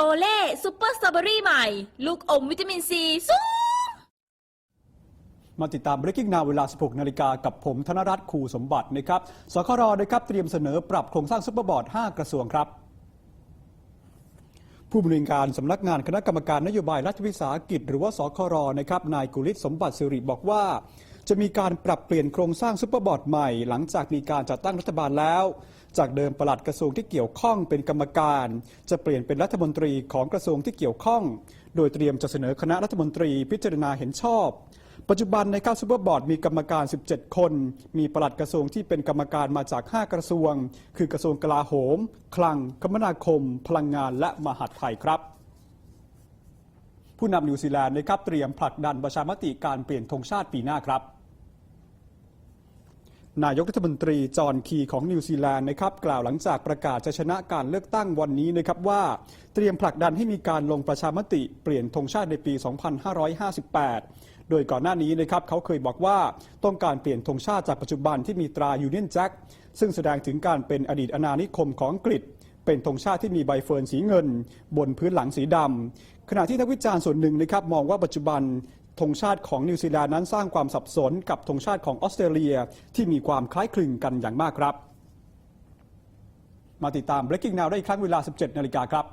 โอเล่ซูเปอร์สตรอเบอรี่ใหม่ ลูกอมวิตามินซีสูง มาติดตาม Breaking Now เวลา 16 นาฬิกากับผมธนรัตน์คูสมบัตินะครับ สครนะครับเตรียมเสนอปรับโครงสร้างซุปเปอร์บอร์ด 5 กระทรวงครับ ผู้บริการสำนักงานคณะกรรมการนโยบายรัฐวิสาหกิจ หรือว่าสครนะครับ นายกุลิศสมบัติสิริบอกว่า จะมีการปรับเปลี่ยนโครงสร้างซุปเปอร์บอร์ดใหม่ หลังจากมีการจัดตั้งรัฐบาลแล้ว จากเดิมปลัดกระทรวงที่เกี่ยวข้องเป็นกรรมการ จะเปลี่ยนเป็นรัฐมนตรีของกระทรวงที่เกี่ยวข้อง โดยเตรียมจะเสนอคณะรัฐมนตรีพิจารณาเห็นชอบ ปัจจุบันในข้าซูเปอร์บอร์ดมีกรรมการ 17 คน มีปลัดกระทรวงที่เป็นกรรมการมาจาก 5 กระทรวง คือกระทรวงกลาโหม คลัง คมนาคม พลังงานและมหาดไทยครับผู้นำนิวซีแลนด์นะครับเตรียมผลักดันประชามติการเปลี่ยนธงชาติปีหน้าครับ นายกรัฐมนตรีจอห์นคีของนิวซีแลนด์นะครับกล่าวหลังจากประกาศจะชนะการเลือกตั้งวันนี้นะครับว่าเตรียมผลักดันให้มีการลงประชามติเปลี่ยนธงชาติในปี 2558 โดยก่อนหน้านี้นะครับเขาเคยบอกว่าต้องการเปลี่ยนธงชาติจากปัจจุบันที่มีตรายูเนียนแจ็คซึ่งแสดงถึงการเป็นอดีตอาณานิคมของอังกฤษเป็นธงชาติที่มีใบเฟิร์นสีเงิน บนพื้นหลังสีดำขณะที่นักวิจารณ์ส่วนหนึ่งนะครับมองว่าปัจจุบัน ธงชาติของนิวซีแลนด์นั้นสร้างความสับสนกับธงชาติของออสเตรเลียที่มีความคล้ายคลึงกันอย่างมากครับ มาติดตาม Breaking Now ได้อีกครั้งเวลา 17 นาฬิกาครับ